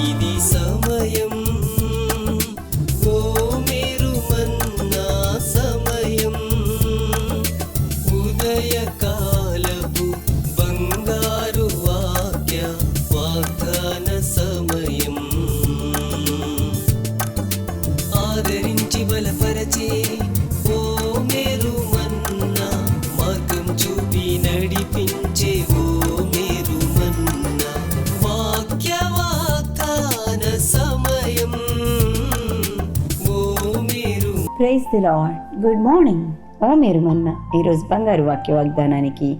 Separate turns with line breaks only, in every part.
ఇది సమయం ఓ మీరు మన్నా సమయం. ఉదయకాలపు బంగారు వాక్య వాగ్దాన సమయం. ఆదరించి బలపరచే ఓ
praise the lord good morning. ఓ మీరు మొన్న ఈరోజు బంగారు వాక్య వాగ్దానానికి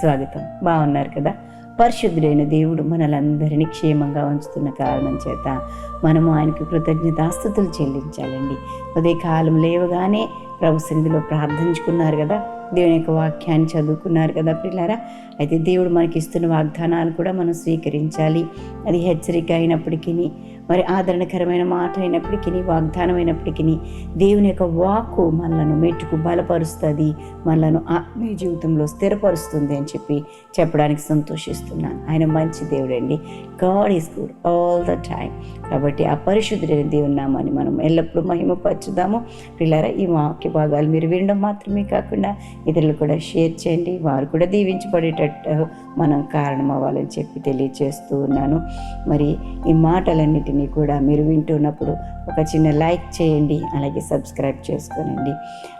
స్వాగతం. బాగున్నారు కదా? పరిశుద్ధుడైన దేవుడు మనలందరినీ క్షేమంగా ఉంచుతున్న కారణం చేత మనము ఆయనకు కృతజ్ఞతాస్థుతులు చెల్లించాలండి. ఉదయకాలం లేవగానే ప్రభు సన్నిధిలో ప్రార్థించుకున్నారు కదా? దేవుని యొక్క వాక్యాన్ని చదువుకున్నారు కదా పిల్లారా అయితే దేవుడు మనకి ఇస్తున్న వాగ్దానాలు కూడా మనం స్వీకరించాలి. అది హెచ్చరిక అయినప్పటికీ మరి ఆదరణకరమైన మాట అయినప్పటికీ వాగ్దానం అయినప్పటికీ దేవుని యొక్క వాక్కు మనలను మెట్టుకు బలపరుస్తుంది మనలను ఆత్మీయ జీవితంలో స్థిరపరుస్తుంది అని చెప్పి చెప్పడానికి సంతోషిస్తున్నాను. ఆయన మంచి దేవుడండి. God is good all the time కాబట్టి ఆ పరిశుద్ధుడైన దేవుని నామాన్ని మనం ఎల్లప్పుడూ మహిమపరచుదాము. పిల్లరా ఈ వాక్య భాగాలు మీరు వినడం మాత్రమే కాకుండా ఇతరులు కూడా షేర్ చేయండి. వారు కూడా దీవించబడేటట్టు మనం కారణం అవ్వాలని చెప్పి తెలియజేస్తూ ఉన్నాను. మరి ఈ మాటలన్నిటినీ కూడా మీరు వింటున్నప్పుడు ఒక చిన్న లైక్ చేయండి అలాగే సబ్స్క్రైబ్ చేసుకోనండి.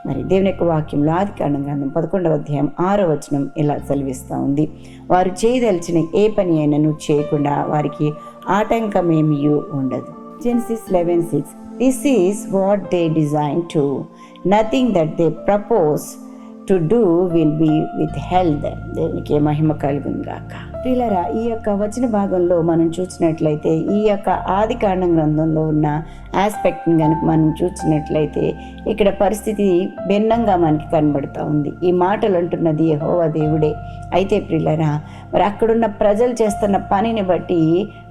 మరి దేవుని యొక్క వాక్యంలో ఆది కాండం గ్రంథం పదకొండవ అధ్యాయం ఆరో వచనం ఇలా సెలవిస్తూ ఉంది. వారు చేయదలిచిన ఏ పని అయినను చేయకుండా వారికి ఆటంకమేమీ ఉండదు. Genesis eleven six this is what they design to nothing that they propose to do will be withheld దేవునికి మహిమ కలుగును గాక. ప్రియులరా ఈ యొక్క వచన భాగంలో మనం చూసినట్లయితే ఈ యొక్క ఆది కాండ గ్రంథంలో ఉన్న ఆస్పెక్ట్ని కనుక మనం చూసినట్లయితే ఇక్కడ పరిస్థితి భిన్నంగా మనకి కనబడుతూ ఉంది. ఈ మాటలు అంటున్నది యహోవా దేవుడే. అయితే ప్రిల్లరా మరి అక్కడున్న ప్రజలు చేస్తున్న పనిని బట్టి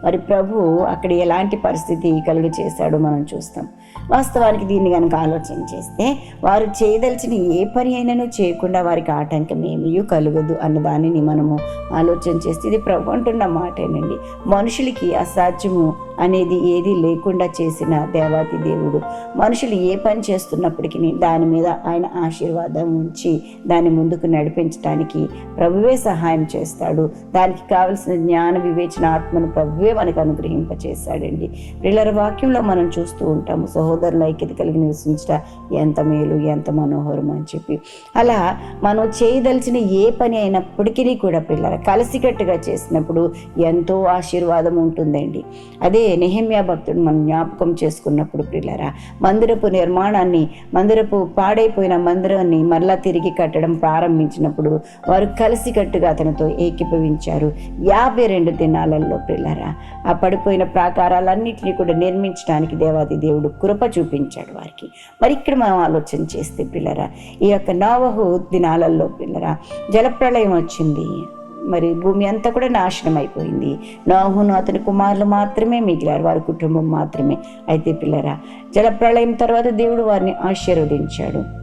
మరి ప్రభు అక్కడ ఎలాంటి పరిస్థితి కలుగ చేశాడో మనం చూస్తాం. వాస్తవానికి దీన్ని కనుక ఆలోచన చేస్తే వారు చేయదలిచిన ఏ పని అయినను చేయకుండా వారికి ఆటంకం ఏమీ కలగదు అన్న దానిని మనము ఆలోచన చేస్తే ఇది ప్రభు అంటున్న మాటేనండి. మనుషులకి అసాధ్యము అనేది ఏది లేకుండా చేసిన దేవాతి దేవుడు. మనుషులు ఏ పని చేస్తున్నప్పటికీ దాని మీద ఆయన ఆశీర్వాదం ఉంచి దాన్ని ముందుకు నడిపించడానికి ప్రభువే సహాయం చేస్తాడు. దానికి కావలసిన జ్ఞాన వివేచన ఆత్మను ప్రభువే మనకు అనుగ్రహింపచేశాడండి. పిల్లల వాక్యంలో మనం చూస్తూ ఉంటాము సహోదరుల ఐక్యత కలిగి నివసించట ఎంత మేలు ఎంత మనోహరం అని చెప్పి. అలా మనం చేయదలిచిన ఏ పని అయినప్పటికీ కూడా పిల్లల కలిసికట్టుగా చేసినప్పుడు ఎంతో ఆశీర్వాదం ఉంటుందండి. అదే నెహమ్యా భక్తుడు మనం జ్ఞాపకం చేసుకున్నప్పుడు పిల్లరా మందిరపు నిర్మాణాన్ని మందిరపు పాడైపోయిన మందిరాన్ని మరలా తిరిగి కట్టడం ప్రారంభించినప్పుడు వారు కలిసికట్టుగా అతనితో ఏకీభవించారు. యాభై రెండు దినాలలో పిల్లరా ఆ పడిపోయిన ప్రాకారాలన్నింటినీ కూడా నిర్మించడానికి దేవాది దేవుడు కృప చూపించాడు వారికి. మరి ఇక్కడ మనం ఆలోచన చేస్తే పిల్లరా ఈ యొక్క నవహు దినాలలో పిల్లరా జలప్రళయం వచ్చింది. మరి భూమి అంతా కూడా నాశనం అయిపోయింది. నోహును అతని కుమారులు మాత్రమే మిగిలారు వారి కుటుంబం మాత్రమే. అయితే పిల్లరా జలప్రళయం తర్వాత దేవుడు వారిని ఆశీర్వదించాడు.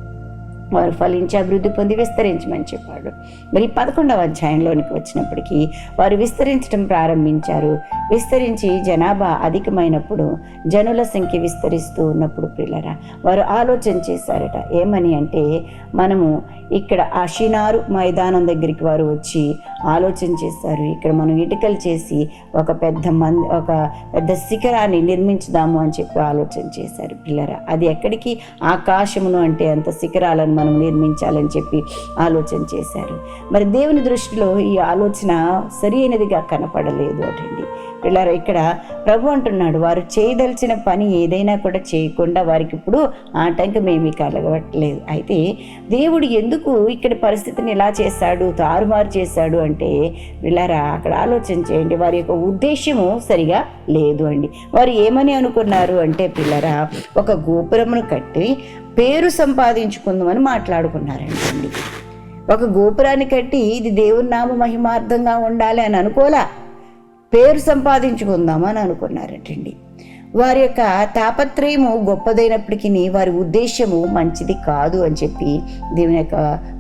వారు ఫలించి అభివృద్ధి పొంది విస్తరించమని చెప్పాడు. మరి పదకొండవ అధ్యాయంలోనికి వచ్చినప్పటికీ వారు విస్తరించడం ప్రారంభించారు. విస్తరించి జనాభా అధికమైనప్పుడు జనుల సంఖ్య విస్తరిస్తూ ఉన్నప్పుడు పిల్లరా వారు ఆలోచన చేశారట ఏమని అంటే మనము ఇక్కడ అషినారు మైదానం దగ్గరికి వారు వచ్చి ఆలోచన చేశారు. ఇక్కడ మనం ఇటుకలు చేసి ఒక పెద్ద మంది ఒక పెద్ద శిఖరాన్ని నిర్మించుదాము అని చెప్పి ఆలోచన చేశారు పిల్లరా అది ఎక్కడికి? ఆకాశమును అంటే అంత శిఖరాలను మనం నిర్మించాలని చెప్పి ఆలోచన చేశారు. మరి దేవుని దృష్టిలో ఈ ఆలోచన సరి అయినదిగా కనపడలేదు అటండి. పిల్లారా ఇక్కడ ప్రభు అంటున్నాడు వారు చేయదలిచిన పని ఏదైనా కూడా చేయకుండా వారికి ఇప్పుడు ఆటంకం ఏమీ కలగట్లేదు. అయితే దేవుడు ఎందుకు ఇక్కడ పరిస్థితిని ఇలా చేశాడు తారుమారు చేశాడు అంటే పిల్లరా అక్కడ ఆలోచన చేయండి వారి యొక్క ఉద్దేశము సరిగా లేదు అండి. వారు ఏమని అనుకున్నారు అంటే పిల్లరా ఒక గోపురమును కట్టి పేరు సంపాదించుకుందామని మాట్లాడుకున్నారంటండి ఒక గోపురాన్ని కట్టి ఇది దేవుని నామ మహిమార్థంగా ఉండాలి అని అనుకోలా పేరు సంపాదించుకుందామని అనుకున్నారటండి. వారి యొక్క తాపత్రయము గొప్పదైనప్పటికీ వారి ఉద్దేశము మంచిది కాదు అని చెప్పి దేవుని యొక్క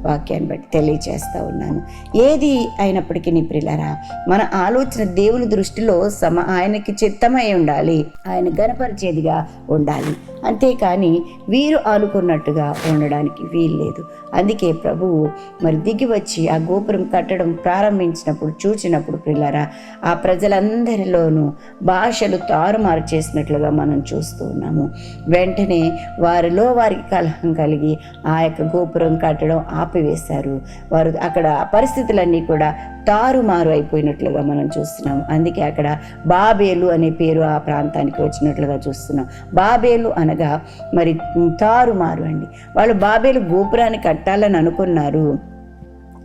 వాక్యాన్ని బట్టి తెలియజేస్తూ ఉన్నాను. ఏది అయినప్పటికీ ప్రిలరా మన ఆలోచన దేవుని దృష్టిలో సమ ఆయనకి చిత్తమై ఉండాలి. ఆయన గణపరిచేదిగా ఉండాలి. అంతేకాని వీరు ఆనుకున్నట్టుగా ఉండడానికి వీల్లేదు. అందుకే ప్రభువు మరి దిగి వచ్చి ఆ గోపురం కట్టడం ప్రారంభించినప్పుడు చూచినప్పుడు పిల్లరా ఆ ప్రజలందరిలోనూ భాషలు తారుమారు చేసినట్టు చేసినట్లుగా మనం చూస్తూ ఉన్నాము. వెంటనే వారిలో వారికి కలహం కలిగి ఆ యొక్క గోపురం కట్టడం ఆపివేశారు. వారు అక్కడ పరిస్థితులన్నీ కూడా తారుమారు అయిపోయినట్లుగా మనం చూస్తున్నాం అందుకే అక్కడ బాబేలు అనే పేరు ఆ ప్రాంతానికి వచ్చినట్లుగా చూస్తున్నాం. బాబేలు అనగా మరి తారుమారు అండి. వాళ్ళు బాబేలు గోపురాన్ని కట్టాలని అనుకున్నారు.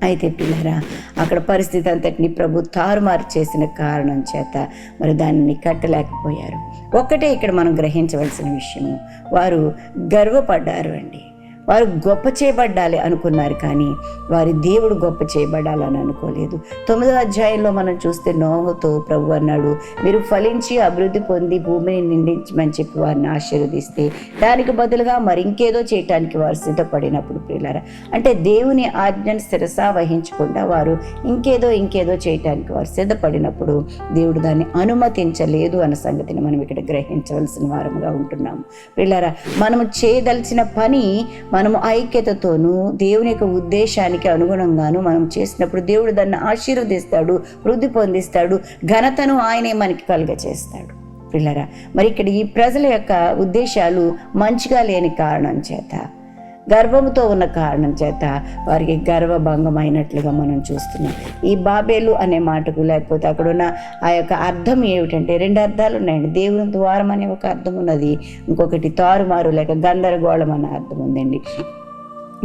అయితే పిల్లరా అక్కడ పరిస్థితి అంతటిని ప్రభు తారుమారు చేసిన కారణం చేత మరి దానిని కట్టలేకపోయారు. ఒక్కటే ఇక్కడ మనం గ్రహించవలసిన విషయము వారు గర్వపడ్డారు అండి. వారు గొప్ప చేయబడ్డాలి అనుకున్నారు కానీ వారి దేవుడు గొప్ప చేయబడాలని అనుకోలేదు. తొమ్మిదో అధ్యాయంలో మనం చూస్తే నోహతో ప్రభు అన్నాడు మీరు ఫలించి అభివృద్ధి పొంది భూమిని నిండించమని చెప్పి వారిని ఆశీర్వదిస్తే దానికి బదులుగా మరి ఇంకేదో చేయటానికి వారు సిద్ధపడినప్పుడు ప్రియులారా అంటే దేవుని ఆజ్ఞను శిరసా వహించకుండా వారు ఇంకేదో ఇంకేదో చేయటానికి వారు సిద్ధపడినప్పుడు దేవుడు దాన్ని అనుమతించలేదు అన్న సంగతిని మనం ఇక్కడ గ్రహించవలసిన వారముగా ఉంటున్నాము. పిల్లరా మనము చేయదలిచిన పని మనము ఐక్యతతోనూ దేవుని యొక్క ఉద్దేశానికి అనుగుణంగాను మనం చేసినప్పుడు దేవుడు దాన్ని ఆశీర్వదిస్తాడు వృద్ధి పొందిస్తాడు ఘనతను ఆయనే మనకి కలుగజేస్తాడు. పిల్లరా మరి ఇక్కడ ఈ ప్రజల యొక్క ఉద్దేశాలు మంచిగా లేని కారణం చేత గర్భంతో ఉన్న కారణం చేత వారికి గర్వభంగం అయినట్లుగా మనం చూస్తున్నాం. ఈ బాబేలు అనే మాటకు లేకపోతే అక్కడ ఉన్న ఆ యొక్క అర్థం ఏమిటంటే రెండు అర్థాలు ఉన్నాయండి. దేవుని ద్వారం అనే ఒక అర్థం ఉన్నది. ఇంకొకటి తారుమారు లేక గందరగోళం అనే అర్థం ఉందండి.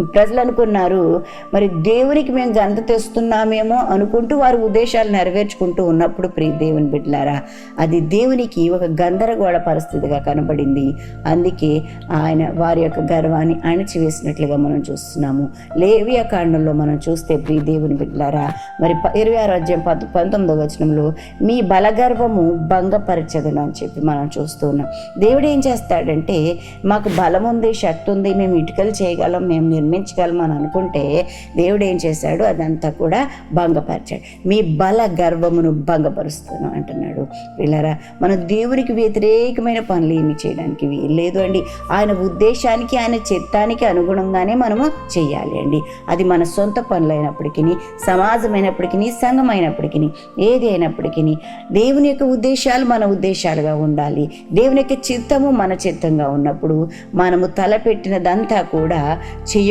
ప్రజలు అనుకున్నారు మరి దేవునికి మేము గంత తెస్తున్నామేమో అనుకుంటూ వారు ఉద్దేశాలు నెరవేర్చుకుంటూ ఉన్నప్పుడు ప్రియ దేవుని బిడ్డలారా అది దేవునికి ఒక గందరగోళ పరిస్థితిగా కనబడింది. అందుకే ఆయన వారి యొక్క గర్వాన్ని అణిచివేసినట్లుగా మనం చూస్తున్నాము. లేవియ కాండంలో మనం చూస్తే ప్రియ దేవుని బిడ్డలారా మరి ఇరవై ఆరు అధ్యాయం పద్ పంతొమ్మిదో వచనంలో మీ బలగర్వము భంగపరచదును అని చెప్పి మనం చూస్తూ ఉన్నాం. దేవుడు ఏం చేస్తాడంటే మాకు బలం ఉంది శక్తి ఉంది మేము ఇటుకలు చేయగలం మేము నిర్మించగలం అని అనుకుంటే దేవుడు ఏం చేశాడు? అదంతా కూడా భంగపరిచాడు. మీ బల గర్వమును భంగపరుస్తాను అంటున్నాడు. పిల్లరా మన దేవునికి వ్యతిరేకమైన పనులు ఏమి చేయడానికి లేదు అండి. ఆయన ఉద్దేశానికి ఆయన చిత్తానికి అనుగుణంగానే మనము చేయాలి అండి. అది మన సొంత పనులైనప్పటికీ సమాజమైనప్పటికీ సంఘమైనప్పటికీ ఏది అయినప్పటికీ దేవుని యొక్క ఉద్దేశాలు మన ఉద్దేశాలుగా ఉండాలి. దేవుని యొక్క చిత్తము మన చిత్తంగా ఉన్నప్పుడు మనము తలపెట్టినదంతా కూడా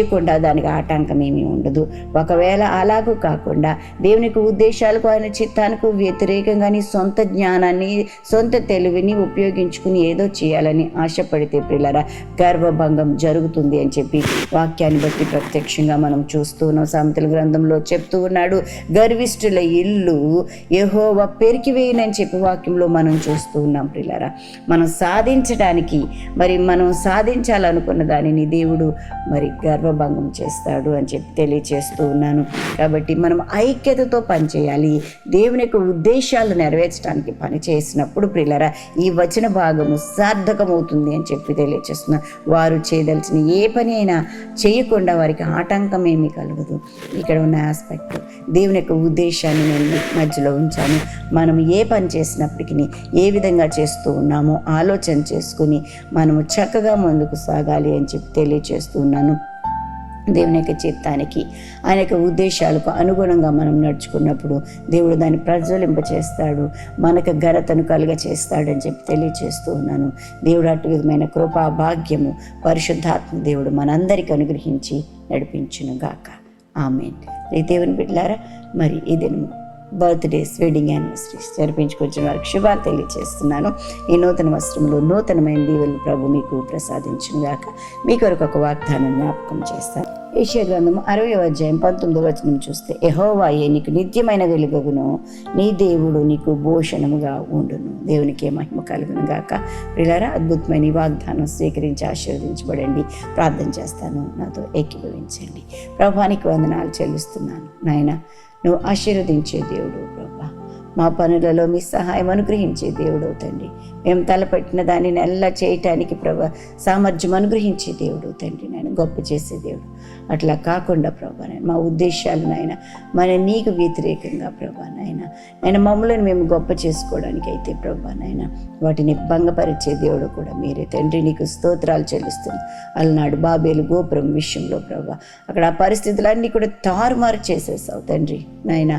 చేయకుండా దానికి ఆటంకం ఏమీ ఉండదు. ఒకవేళ అలాగూ కాకుండా దేవునికి ఉద్దేశాలకు ఆయన చిత్తానికి వ్యతిరేకంగా నీ సొంత జ్ఞానాన్ని సొంత తెలివిని ఉపయోగించుకుని ఏదో చేయాలని ఆశపడితే పిల్లరా గర్వభంగం జరుగుతుంది అని చెప్పి వాక్యాన్ని బట్టి ప్రత్యక్షంగా మనం చూస్తూ ఉన్నాం. సామెతల గ్రంథంలో చెప్తూ ఉన్నాడు గర్విష్ఠుల ఇల్లు యెహోవా పెరికివేయనని చెప్పి వాక్యంలో మనం చూస్తూ ఉన్నాం పిల్లరా మనం సాధించడానికి మరి మనం సాధించాలనుకున్న దానిని దేవుడు మరి గర్వ భంగం చేస్తాడు అని చెప్పి తెలియచేస్తూ ఉన్నాను. కాబట్టి మనం ఐక్యతతో పనిచేయాలి. దేవుని యొక్క ఉద్దేశాలు నెరవేర్చడానికి పని చేసినప్పుడు ప్రిల్లరా ఈ వచన భాగము సార్థకమవుతుంది అని చెప్పి తెలియచేస్తున్నా. వారు చేయదలిచిన ఏ పని అయినా చేయకుండా వారికి ఆటంకం ఏమీ కలగదు. ఇక్కడ ఉన్న ఆస్పెక్ట్ దేవుని యొక్క ఉద్దేశాన్ని నేను మధ్యలో ఉంచాను. మనం ఏ పని చేసినప్పటికీ ఏ విధంగా చేస్తూ ఉన్నామో ఆలోచన చేసుకుని మనము చక్కగా ముందుకు సాగాలి అని చెప్పి తెలియచేస్తూ ఉన్నాను. దేవుని యొక్క చిత్తానికి ఆయన యొక్క ఉద్దేశాలకు అనుగుణంగా మనం నడుచుకున్నప్పుడు దేవుడు దాన్ని ప్రజ్వలింప చేస్తాడు మనకు ఘనతను కలుగ చేస్తాడని చెప్పి తెలియచేస్తూ ఉన్నాను. దేవుడు అటు విధమైన కృపా భాగ్యము పరిశుద్ధాత్మ దేవుడు మనందరికి అనుగ్రహించి నడిపించును గాక ఆమెన్ దేవుని బిడ్డారా మరి ఈ దినము బర్త్డేస్ వెడ్డింగ్ యానివర్సరీస్ జరిపించుకొచ్చిన వారికి శుభాలు తెలియజేస్తున్నాను ఈ నూతన వస్త్రంలో నూతనమైన దీవెలు ప్రభు మీకు ప్రసాదించిన గాక. మీ కొరకు ఒక వాగ్దానం జ్ఞాపకం చేస్తాను. ఏషియా గ్రంథము అరవై అధ్యాయం పంతొమ్మిదో వచనం చూస్తే ఎహోవాయే నీకు నిత్యమైన వెలుగును నీ దేవుడు నీకు భూషణముగా ఉండును. దేవునికి మహిమ కలుగును గాక. ప్రిలారా అద్భుతమైన వాగ్దానం స్వీకరించి ఆశీర్వదించబడండి. ప్రార్థన చేస్తాను. నాతో ఏకీభవించండి. ప్రభానికి వందనాలు చెల్లిస్తున్నాను. నాయన నువ్వు ఆశీర్వదించే దేవుడు ప్రభా. మా పనులలో మీ సహాయం అనుగ్రహించే దేవుడు తండ్రి. మేము తలపెట్టిన దానిని ఎలా చేయటానికి ప్రభా సామర్థ్యం అనుగ్రహించే దేవుడు తండ్రి నేను గొప్ప చేసే దేవుడు. అట్లా కాకుండా ప్రభా నేను మా ఉద్దేశాలు నాయన మన నీకు వ్యతిరేకంగా ప్రభా నాయన నేను మమ్మల్ని మేము గొప్ప చేసుకోవడానికి అయితే ప్రభా నాయన వాటిని భంగపరిచే దేవుడు కూడా మీరే తండ్రి. నీకు స్తోత్రాలు చెల్లిస్తుంది అలనాడు బాబేలు గోపురం విషయంలో ప్రభా అక్కడ ఆ పరిస్థితులన్నీ కూడా తారుమారు చేసేసావు తండ్రి నాయన.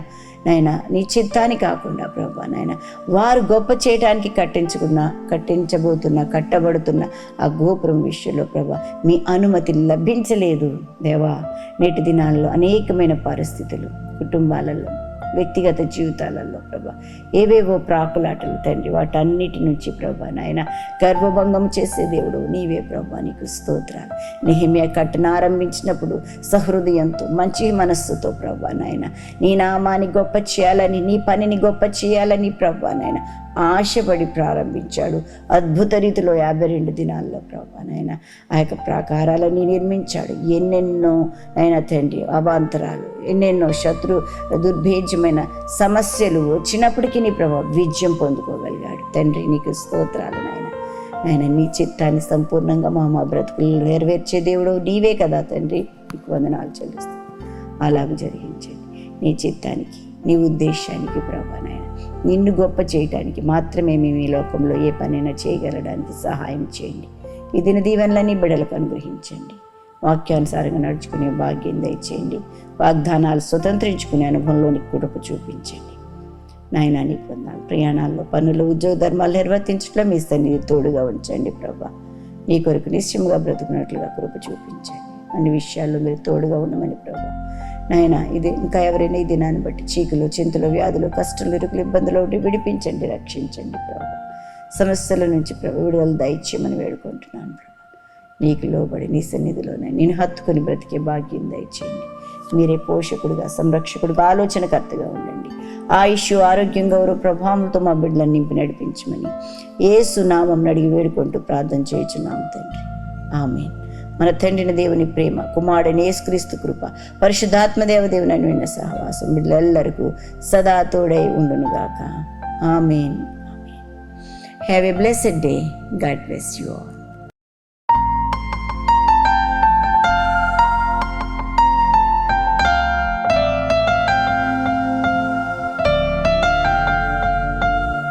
నాయన నీ చిత్తాన్ని కాకుండా ప్రభా నాయన వారు గొప్ప చేయడానికి కట్టించుకున్న కట్టించబోతున్న కట్టబడుతున్న ఆ గోపురం విషయంలో ప్రభా మీ అనుమతి లభించలేదు దేవా. నేటి దినాల్లో అనేకమైన పరిస్థితులు కుటుంబాలలో వ్యక్తిగత జీవితాలలో ప్రభా. ఏవేవో ప్రాకులాటలు తండ్రి వాటన్నిటి నుంచి ప్రభా నాయన గర్భభంగం చేసే దేవుడు నీవే ప్రభా నీకు స్తోత్రాలు. నిహిమ్య కట్టను ఆరంభించినప్పుడు సహృదయంతో మంచి మనస్సుతో ప్రభా నాయన నీ నామాన్ని గొప్ప చేయాలని నీ పనిని గొప్ప చేయాలని ప్రభా నాయన ఆశపడి ప్రారంభించాడు. అద్భుత రీతిలో యాభై రెండు దినాల్లో ప్రభా నాయన ఆ యొక్క ప్రాకారాలని నిర్మించాడు. ఎన్నెన్నో ఆయన తండ్రి అవాంతరాలు ఎన్నెన్నో శత్రు దుర్భేజ్యమైన సమస్యలు వచ్చినప్పటికీ నీ ప్రభా విజయం పొందుకోగలిగాడు. తండ్రి నీకు స్తోత్రాలు నాయన. ఆయన నీ చిత్తాన్ని సంపూర్ణంగా మా మా బ్రతుకులు నెరవేర్చే దేవుడు నీవే కదా తండ్రి. నీకు వందనాలు చెల్లిస్తాను అలాగ జరిగించండి నీ చిత్తానికి నీ ఉద్దేశానికి ప్రభా నాయన. నిన్ను గొప్ప చేయటానికి మాత్రమే మేము ఈ లోకంలో ఏ పనైనా చేయగలడానికి సహాయం చేయండి. ఈ దిన దీవెనలన్నీ బిడలకు అనుగ్రహించండి. వాక్యానుసారంగా నడుచుకునే భాగ్యం దయచేయండి. వాగ్దానాలు స్వతంత్రించుకునే అనుభవంలోని కుడపు చూపించండి. నాయన నీకు వందాలు ప్రయాణాల్లో పనులు ఉద్యోగ ధర్మాలు నిర్వర్తించట్లో మీ సన్నిధి తోడుగా ఉంచండి ప్రభా. నీ కొరకు నిశ్చయముగా బ్రతుకున్నట్లుగా కృప చూపించండి. అన్ని విషయాల్లో మీరు తోడుగా ఉండమని ప్రభా. నాయన ఇది ఇంకా ఎవరైనా ఈ దినాన్ని బట్టి చీకులు చింతలు వ్యాధులు కష్టాలు ఇరుకులు ఇబ్బందులు ఒకటి విడిపించండి రక్షించండి ప్రభా. సమస్యల నుంచి ప్రభు విడుదల దయచేయమని వేడుకుంటున్నాను ప్రభు. నీకు లోబడి నీ సన్నిధిలోనే నేను హత్తుకొని బ్రతికే భాగ్యం దయచేయండి. మీరే పోషకుడుగా సంరక్షకుడుగా ఆలోచనకర్తగా ఉండండి. ఆయుష్ ఆరోగ్యం గౌరవ ప్రభావంతో మా బిడ్డలను నింపి నడిపించమని ఏసు నామం అడిగి వేడుకుంటూ ప్రార్థన చేయుచున్నాం తండ్రి. ఆమె మన తండ్రిని దేవుని ప్రేమ కుమారుడిని యేసుక్రీస్తు కృప పరిశుద్ధాత్మ దేవదేవుని అన్విన్న సహవాసం బిడ్డలెల్లరికూ సదా తోడై ఉండునుగాక. Amen. Amen. Have a blessed day God bless you all